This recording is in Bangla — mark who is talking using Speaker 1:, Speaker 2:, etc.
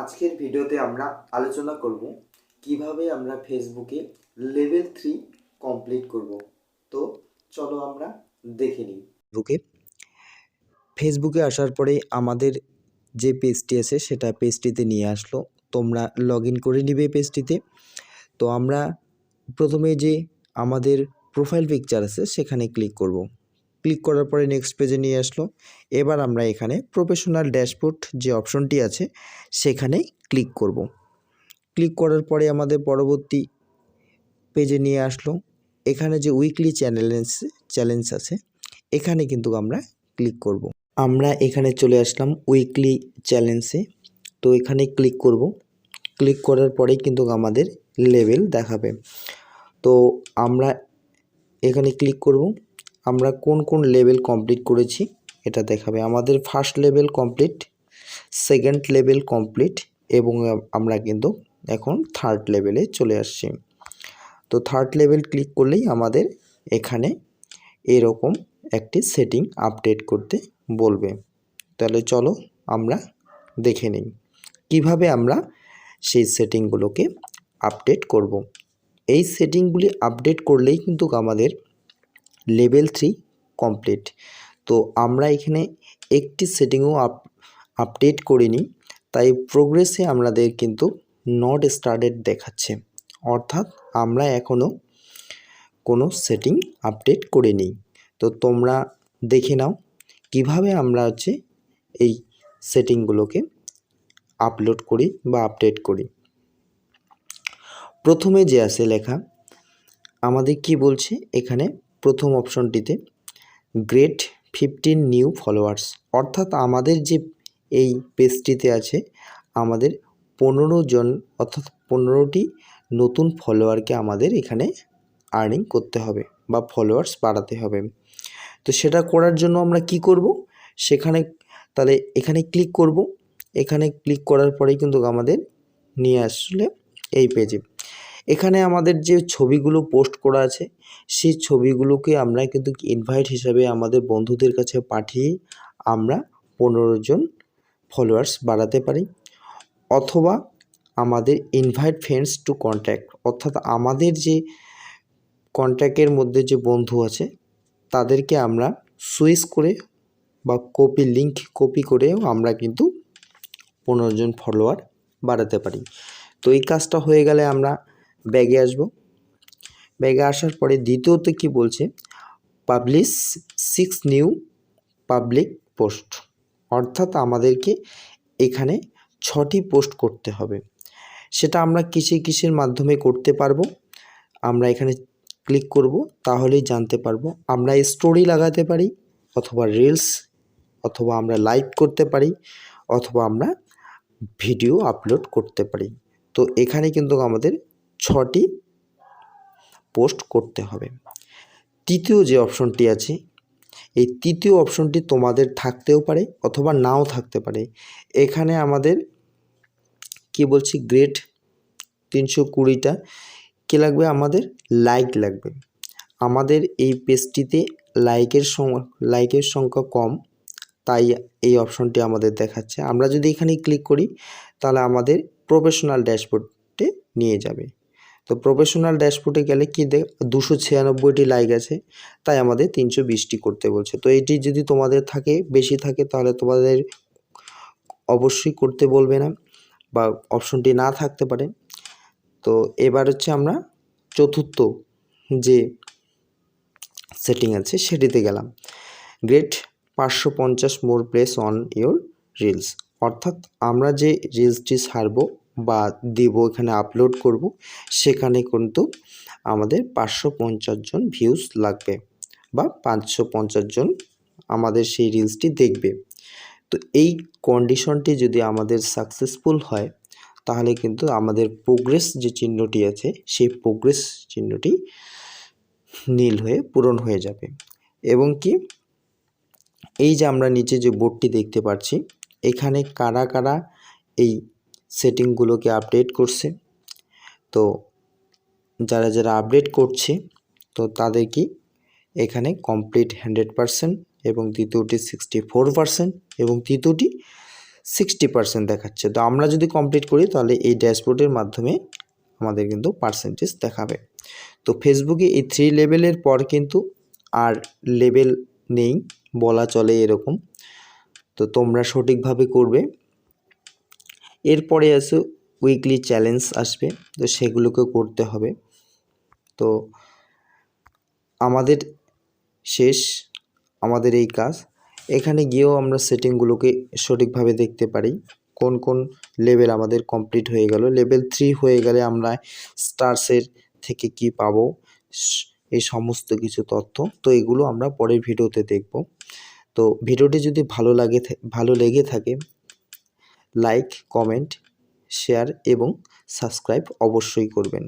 Speaker 1: আজকের ভিডিওতে আমরা আলোচনা করব কীভাবে আমরা ফেসবুকে লেভেল থ্রি কমপ্লিট করব। তো চলো আমরা দেখে নিই।
Speaker 2: ফেসবুকে? ফেসবুকে আসার পরে আমাদের যে পেজটি আছে সেটা পেজটিতে নিয়ে আসলো। তোমরা লগ করে নিবে পেজটিতে। তো আমরা প্রথমে যে আমাদের প্রোফাইল পিকচার আছে সেখানে ক্লিক করব। ক্লিক করার পরে নেক্সট পেজে নিয়ে আসলো। এবার আমরা এখানে প্রফেশনাল ড্যাশবোর্ড যে অপশনটি আছে, সেখানে ক্লিক করব। ক্লিক করার পরে আমাদের পরবর্তী পেজে নিয়ে আসলো। এখানে যে উইকলি চ্যালেঞ্জ চ্যালেঞ্জ আছে, এখানে কিন্তু আমরা ক্লিক করব। আমরা এখানে চলে আসলাম উইকলি চ্যালেঞ্জে তো এখানে ক্লিক করব। ক্লিক করার পরেই কিন্তু আমাদের লেভেল দেখাবে। তো আমরা এখানে ক্লিক করব। আমরা কোন কোন লেভেল কমপ্লিট করেছি, এটা দেখাবে। আমাদের first level complete second level complete এবং আমরা কিন্তু এখন থার্ড লেভেলে চলে আসছি। তো থার্ড লেভেল ক্লিক করলেই আমাদের এখানে এরকম একটি সেটিং আপডেট করতে বলবে। তাহলে চলো আমরা দেখে নিই। কীভাবে আমরা সেই সেটিংগুলোকে আপডেট করব। এই সেটিংগুলি আপডেট করলেই কিন্তু আমাদের লেভেল থ্রি কমপ্লিট। তো আমরা এখানে একটি সেটিংও আপ, আপডেট করিনি, তাই প্রোগ্রেসে আমাদের কিন্তু নট স্টার্টেড দেখাচ্ছে। অর্থাৎ আমরা এখনও কোনো সেটিং আপডেট করিনি। তো তোমরা দেখে নাও কীভাবে আমরা হচ্ছে এই সেটিংগুলোকে আপলোড করি বা আপডেট করি। প্রথমে যে আছে লেখা, আমাদের কি বলছে? এখানে প্রথম অপশনটিতে, গ্রেট ফিফটিন নিউ ফলোয়ার্স অর্থাৎ আমাদের যে এই পেজটিতে আছে, আমাদের পনেরো জন, অর্থাৎ পনেরোটি নতুন ফলোয়ারকে আমাদের এখানে আর্নিং করতে হবে বা ফলোয়ার্স বাড়াতে হবে। তো সেটা করার জন্য আমরা কি করব? সেখানে তাহলে এখানে ক্লিক করব। এখানে ক্লিক করার পরেই কিন্তু আমাদের নিয়ে আসলে এই পেজে এখানে আমাদের যে ছবিগুলো পোস্ট করা আছে, সেই ছবিগুলোকে আমরা কিন্তু ইনভাইট হিসাবে আমাদের বন্ধুদের কাছে পাঠিয়ে আমরা পনেরো জন ফলোয়ার্স বাড়াতে পারি। অথবা আমাদের ইনভাইট ফ্রেন্ডস টু কন্ট্যাক্ট অর্থাৎ আমাদের যে কন্ট্যাক্টের মধ্যে যে বন্ধু আছে, তাদেরকে আমরা সুইচ করে বা কপি লিঙ্ক কপি করেও আমরা কিন্তু পনেরো জন ফলোয়ার বাড়াতে পারি। তো এই কাজটা হয়ে গেলে আমরা ব্যাগে আসব। ব্যাগে আসার পরে দ্বিতীয়ত কি বলছে? Publish six new public post. অর্থাৎ আমাদেরকে এখানে ছটি পোস্ট করতে হবে। সেটা আমরা কিসে কিসের মাধ্যমে করতে পারব? আমরা এখানে ক্লিক করব, তাহলেই জানতে পারব। আমরা স্টোরি লাগাতে পারি, অথবা রিলস অথবা আমরা লাইভ করতে পারি, অথবা আমরা ভিডিও আপলোড করতে পারি। তো এখানে কিন্তু আমাদের ছটি পোস্ট করতে হবে। তৃতীয় যে অপশনটি আছে, এই তৃতীয় অপশনটি তোমাদের থাকতেও পারে অথবা নাও থাকতে পারে। এখানে আমাদের কি বলছি? গ্রেড তিনশো কুড়িটা কী লাগবে? আমাদের লাইক লাগবে। আমাদের এই পেজটিতে লাইকের লাইকের সংখ্যা কম, তাই এই অপশনটি আমাদের দেখাচ্ছে। আমরা যদি এখানে ক্লিক করি, তাহলে আমাদের প্রফেশনাল ড্যাশবোর্ডে নিয়ে যাবে। তো প্রফেশনাল ড্যাশবোর্ডে গেলে কি দেখ দুশো ছিয়ানব্বইটি লাইক আছে, তাই আমাদের তিনশো বিশটি করতে বলছে। তো এটি যদি তোমাদের থাকে, বেশি থাকে, তাহলে তোমাদের অবশ্যই করতে বলবে না বা অপশনটি না থাকতে পারে। তো এবার হচ্ছে আমরা চতুর্থ যে সেটিং আছে, সেটিতে গেলাম। গ্রেট পাঁচশো পঞ্চাশ more place on your reels অর্থাৎ আমরা যে রিলসটি ছাড়বো বা দেব এখানে আপলোড করব, সেখানে কিন্তু আমাদের পাঁচশো পঞ্চাশ জন ভিউজ লাগবে বা পাঁচশো পঞ্চাশ জন আমাদের সেই রিলসটি দেখবে। তো এই কন্ডিশনটি যদি আমাদের সাকসেসফুল হয়, তাহলে কিন্তু আমাদের প্রোগ্রেস যে চিহ্নটি আছে, সেই প্রোগ্রেস চিহ্নটি নীল হয়ে পূরণ হয়ে যাবে। এবং কি, এই যে আমরা নিচে যে বোর্ডটি দেখতে পাচ্ছি, এখানে কারা কারা এই সেটিংগুলোকে আপডেট করছে। তো যারা যারা আপডেট করছে, তো তাদের কি এখানে কমপ্লিট হান্ড্রেড পারসেন্ট এবং দ্বিতীয়টি সিক্সটি ফোর পারসেন্ট এবং তৃতীয়টি সিক্সটি পার্সেন্ট দেখাচ্ছে। তো আমরা যদি কমপ্লিট করি, তাহলে এই ড্যাশবোর্ডের মাধ্যমে আমাদের কিন্তু পার্সেন্টেজ দেখাবে। তো ফেসবুকে এই থ্রি লেভেলের পর কিন্তু আর লেভেল নেই, বলা চলে এরকম। তো তোমরা সঠিকভাবে করবে। এরপরে আছে উইকলি চ্যালেঞ্জ আসবে, তো সেগুলোকে করতে হবে। তো আমাদের শেষ, আমাদের এই কাজ। এখানে গিয়েও আমরা সেটিংগুলোকে সঠিকভাবে দেখতে পারি। কোন কোন লেভেল আমাদের কমপ্লিট হয়ে গেল। লেভেল থ্রি হয়ে গেলে আমরা স্টার্সের থেকে কি পাবো এই সমস্ত কিছু তথ্য, তো এগুলো আমরা পরের ভিডিওতে দেখব। তো ভিডিওটি যদি ভালো লাগে ভালো লেগে থাকে লাইক কমেন্ট শেয়ার এবং সাবস্ক্রাইব অবশ্যই করবেন।